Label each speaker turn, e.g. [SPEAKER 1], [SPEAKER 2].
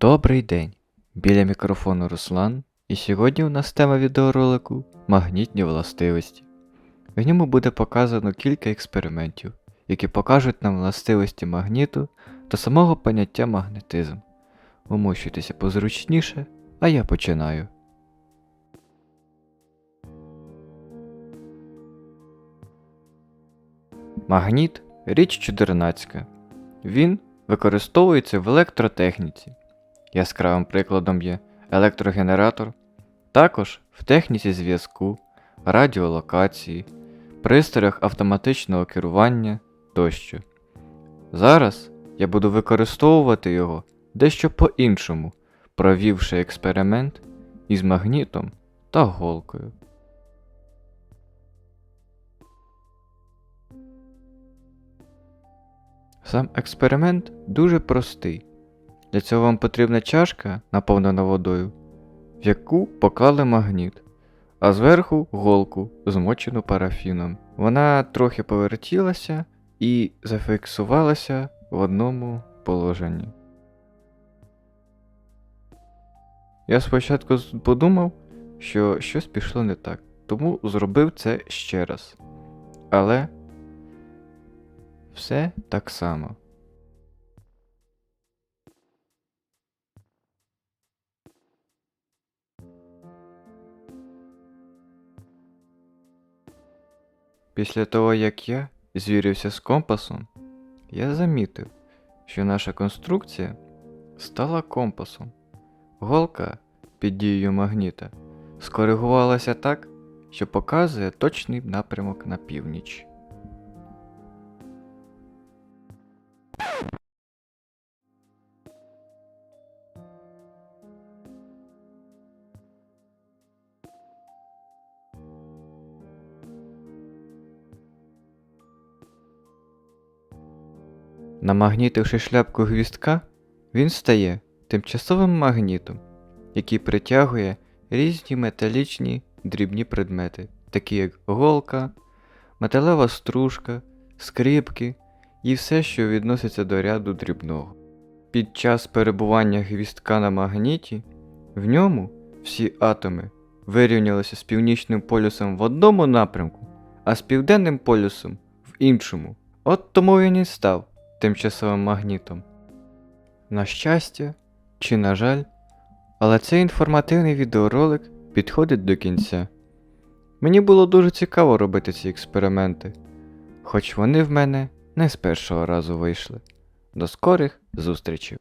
[SPEAKER 1] Добрий день! Біля мікрофону Руслан, і сьогодні у нас тема відеоролику магнітні властивості. В ньому буде показано кілька експериментів, які покажуть нам властивості магніту та самого поняття магнетизм. Умощуйтеся позручніше, а я починаю. Магніт річ чудернацька. Він використовується в електротехніці. Яскравим прикладом є електрогенератор, також в техніці зв'язку, радіолокації, пристроях автоматичного керування тощо. Зараз я буду використовувати його дещо по-іншому, провівши експеримент із магнітом та голкою. Сам експеримент дуже простий. Для цього вам потрібна чашка, наповнена водою, в яку поклали магніт, а зверху голку, змочену парафіном. Вона трохи повертілася і зафіксувалася в одному положенні. Я спочатку подумав, що щось пішло не так, тому зробив це ще раз. Але все так само. Після того, як я звірився з компасом, я замітив, що наша конструкція стала компасом. Голка під дією магніта скоригувалася так, що показує точний напрямок на північ. Намагнітивши шляпку гвістка, він стає тимчасовим магнітом, який притягує різні металічні дрібні предмети, такі як голка, металева стружка, скрипки і все, що відноситься до ряду дрібного. Під час перебування гвістка на магніті в ньому всі атоми вирівнялися з північним полюсом в одному напрямку, а з південним полюсом в іншому. От тому він і став тимчасовим магнітом. На щастя, чи на жаль, але цей інформативний відеоролик підходить до кінця. Мені було дуже цікаво робити ці експерименти, хоч вони в мене не з першого разу вийшли. До скорих зустрічей!